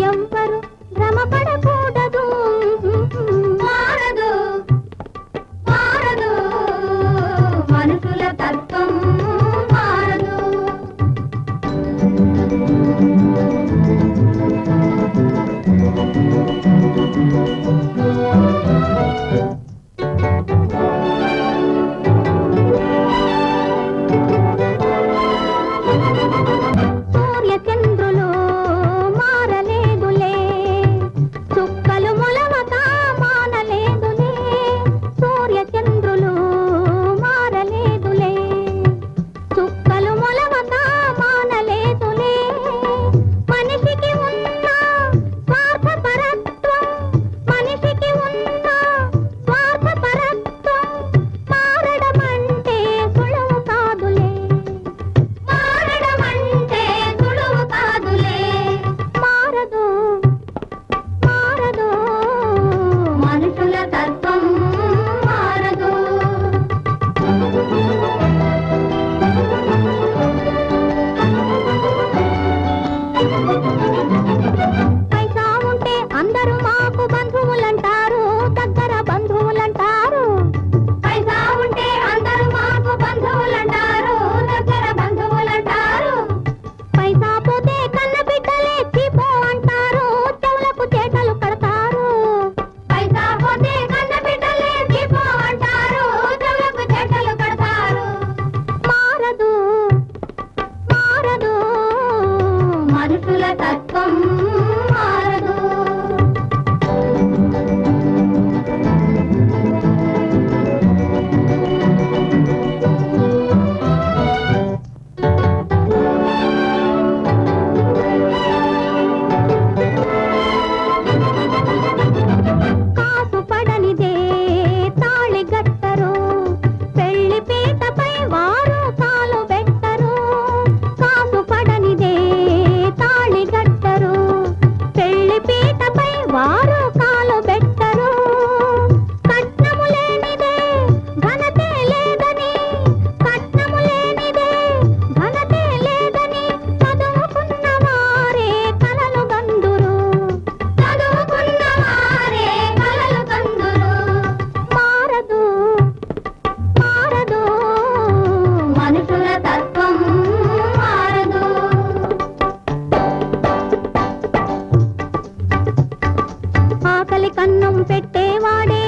ఎవ్వరు భ్రమపడకూడదు. మనుషుల కన్నం పెట్టేవాడే.